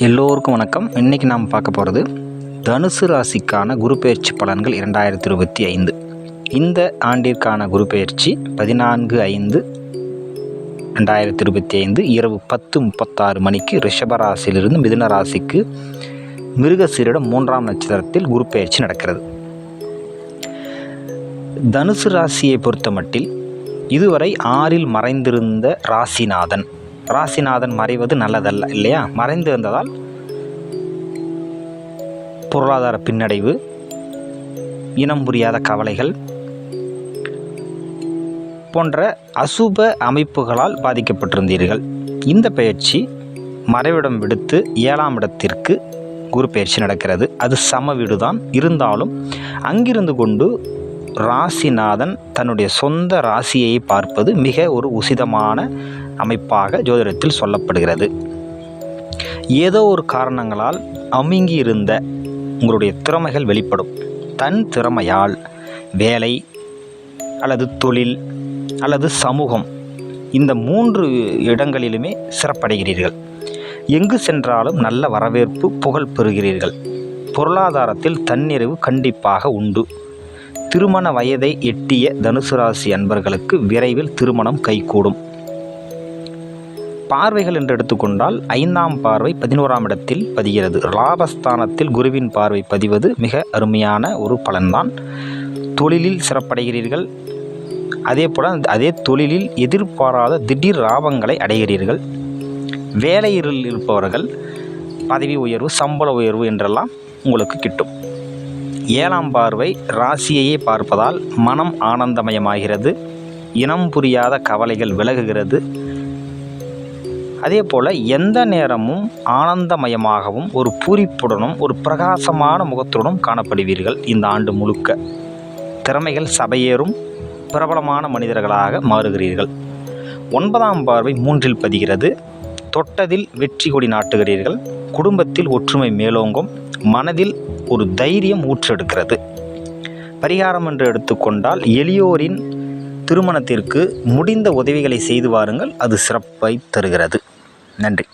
எல்லோருக்கும் வணக்கம். இன்றைக்கி நாம் பார்க்க போகிறது தனுசு ராசிக்கான குரு பயிற்சி பலன்கள் இரண்டாயிரத்தி இருபத்தி ஐந்து. இந்த ஆண்டிற்கான குரு பயிற்சி பதினான்கு ஐந்து ரெண்டாயிரத்தி இருபத்தி ஐந்து இரவு பத்து முப்பத்தாறு மணிக்கு ரிஷப ராசியிலிருந்து மிதுன ராசிக்கு மிருகசீரிடம் மூன்றாம் நட்சத்திரத்தில் குரு பயிற்சி நடக்கிறது. தனுசு ராசியை பொறுத்தமட்டில் இதுவரை ஆறில் மறைந்திருந்த ராசிநாதன். ராசிநாதன் மறைவது நல்லதல்ல இல்லையா? மறைந்து வந்ததால் பொருளாதார பின்னடைவு இனம் புரியாத கவலைகள் போன்ற அசுப அமைப்புகளால் பாதிக்கப்பட்டிருந்தீர்கள். இந்த பயிற்சி மறைவிடம் விடுத்து ஏழாம் இடத்திற்கு குரு பயிற்சி நடக்கிறது. அது சம வீடுதான். இருந்தாலும் அங்கிருந்து கொண்டு ராசிநாதன் தன்னுடைய சொந்த ராசியை பார்ப்பது மிக ஒரு உசிதமான அமைப்பாக ஜோதிடத்தில் சொல்லப்படுகிறது. ஏதோ ஒரு காரணங்களால் அமுங்கி இருந்த உங்களுடைய திறமைகள் வெளிப்படும். தன் திறமையால் வேலை அல்லது தொழில் அல்லது சமூகம் இந்த மூன்று இடங்களிலுமே சிறப்படைகிறீர்கள். எங்கு சென்றாலும் நல்ல வரவேற்பு புகழ் பெறுகிறீர்கள். பொருளாதாரத்தில் தன்னிறைவு கண்டிப்பாக உண்டு. திருமண வயதை எட்டிய தனுசு ராசி அன்பர்களுக்கு விரைவில் திருமணம் கைகூடும். பார்வைகள் என்று எடுத்துக்கொண்டால் ஐந்தாம் பார்வை பதினோராம் இடத்தில் பதிகிறது. லாபஸ்தானத்தில் குருவின் பார்வை பதிவது மிக அருமையான ஒரு பலன்தான். தொழிலில் சிறப்படைகிறீர்கள். அதே போல் அதே தொழிலில் எதிர்பாராத திடீர் லாபங்களை அடைகிறீர்கள். வேலையில் இருப்பவர்கள் பதவி உயர்வு சம்பள உயர்வு என்றெல்லாம் உங்களுக்கு கிட்டும். ஏழாம் பார்வை ராசியையே பார்ப்பதால் மனம் ஆனந்தமயமாகிறது. இனம் புரியாத கவலைகள் விலகுகிறது. அதே போல் எந்த நேரமும் ஆனந்தமயமாகவும் ஒரு பூரிப்புடனும் ஒரு பிரகாசமான முகத்துடனும் காணப்படுவீர்கள் இந்த ஆண்டு முழுக்க. திறமைகள் சபையேறும் பிரபலமான மனிதர்களாக மாறுகிறீர்கள். ஒன்பதாம் பார்வை மூன்றில் பதிகிறது. தொட்டதில் வெற்றி கொடி நாட்டுகிறீர்கள். குடும்பத்தில் ஒற்றுமை மேலோங்கும். மனதில் ஒரு தைரியம் ஊற்றெடுக்கிறது. பரிகாரம் என்று எடுத்துக்கொண்டால் எளியோரின் திருமணத்திற்கு முடிந்த உதவிகளை செய்து வாருங்கள். அது சிறப்பை தருகிறது. நன்றி.